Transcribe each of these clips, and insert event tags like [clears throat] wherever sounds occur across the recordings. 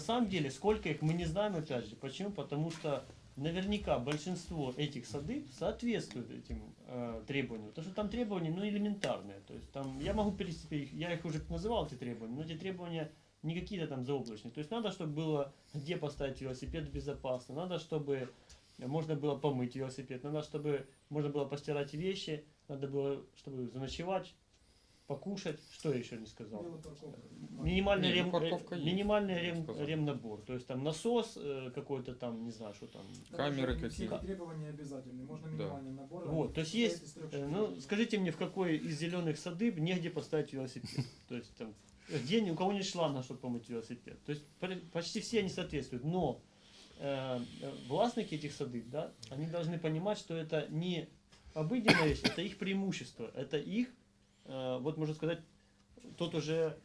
На самом деле, сколько их мы не знаем, опять же. Почему? Потому что наверняка большинство этих садыб соответствуют этим э, требованиям. Потому что там требования, ну, элементарные. То есть там, я могу их, я их уже называл, эти требования, но эти требования не какие-то там заоблачные. То есть надо, чтобы было где поставить велосипед безопасно, надо, чтобы можно было помыть велосипед, надо, чтобы можно было постирать вещи, надо было, чтобы заночевать, покушать. Что я еще не сказал? Минимальный, ну, рем, э, минимальный рем, сказал. ремнабор. То есть там насос э, какой-то там, не знаю, что там. Камеры Все какие-то. требования обязательны. Можно Да. минимальный набор. Вот, то есть есть, Э. Ну, скажите мне, в какой из зеленых садыб негде поставить велосипед? [laughs] То есть там, где ни- у кого нет шланга, чтобы помыть велосипед. То есть почти все они соответствуют. Но э, властники этих садыб, да, они должны понимать, что это не обыденная вещь, это их преимущество, это их, вот можно сказать, тот уже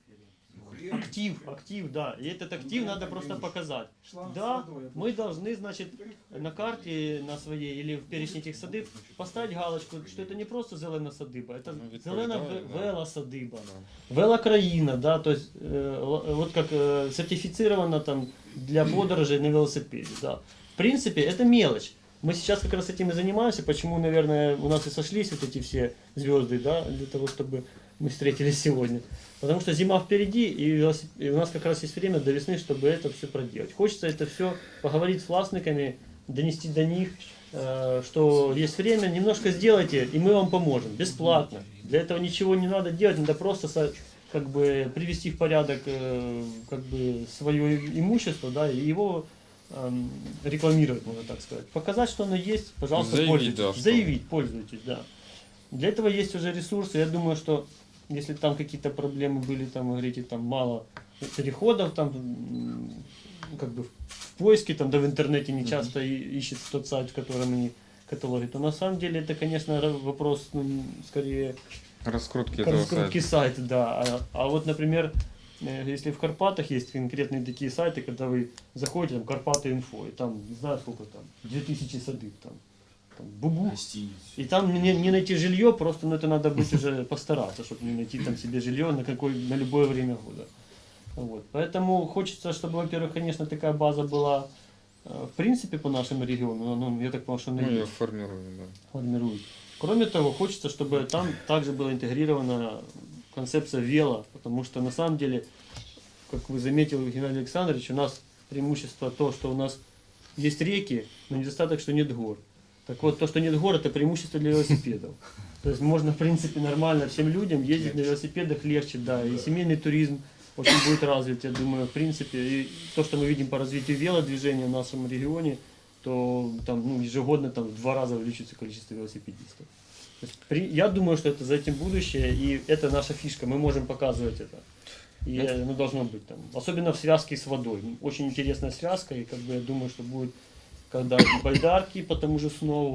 актив, актив, да. И этот актив надо просто показать. Шланг с Да, водой, мы должны, значит, на карте на своей или в перечні этих садиб поставить галочку, що це не просто зелена садиба, це Ну, зелена відповідає, ве- да. велосадиба. Да. Велокраїна, да, то есть, э, л- вот как э, сертифицировано там для подорожей [clears throat] на велосипеде, да. В принципе, это мелочь. Мы сейчас как раз этим и занимаемся, почему, наверное, у нас и сошлись вот эти все звезды, да, для того, чтобы мы встретились сегодня. Потому что зима впереди, и, у нас как раз есть время до весны, чтобы это все проделать. Хочется это все поговорить с властниками, донести до них, э, что есть время, немножко сделайте, и мы вам поможем, бесплатно. Для этого ничего не надо делать, надо просто как бы привести в порядок э, как бы свое имущество, да, и его рекламировать, можно так сказать. Показать, что оно есть, пожалуйста, Заявить, пользуйтесь. да, что- Заявить, пользуйтесь, да. Для этого есть уже ресурсы. Я думаю, что если там какие-то проблемы были, там, вы говорите, там мало переходов, там, как бы в поиске, там, да в интернете не часто и- ищет тот сайт, в котором они каталоги, то на самом деле это, конечно, вопрос, ну, скорее, Раскрутки этого раскрутки сайта. сайта, да. А, а вот, например, если в Карпатах есть конкретные такие сайты, когда вы заходите, там, Карпаты инфо, и там, не знаю сколько там, 2000 садыб, там, там бубух, и там не, не найти жилье, просто ну, это надо быть уже [laughs] постараться, чтобы не найти там себе жилье на, какой, на любое время года. Вот. Поэтому хочется, чтобы, во-первых, конечно, такая база была э, в принципе по нашему региону, ну, я так понял, что она Ну, есть, формируем, да. формируют. Кроме того, хочется, чтобы там также была интегрирована концепция вела, потому что на самом деле, как вы заметил, Геннадий Александрович, у нас преимущество то, что у нас есть реки, но недостаток, что нет гор. Так вот, то, что нет гор, это преимущество для велосипедов. То есть можно, в принципе, нормально всем людям ездить на велосипедах легче, да, и семейный туризм очень будет развит, я думаю, в принципе. И то, что мы видим по развитию велодвижения в нашем регионе, то там ну, ежегодно там, в два раза увеличится количество велосипедистов. Есть, при- я думаю, что это за этим будущее, и это наша фишка, мы можем показывать это. И Ну. оно должно быть там. Особенно в связке с водой. Очень интересная связка, и как бы я думаю, что будет, когда байдарки по тому же снову,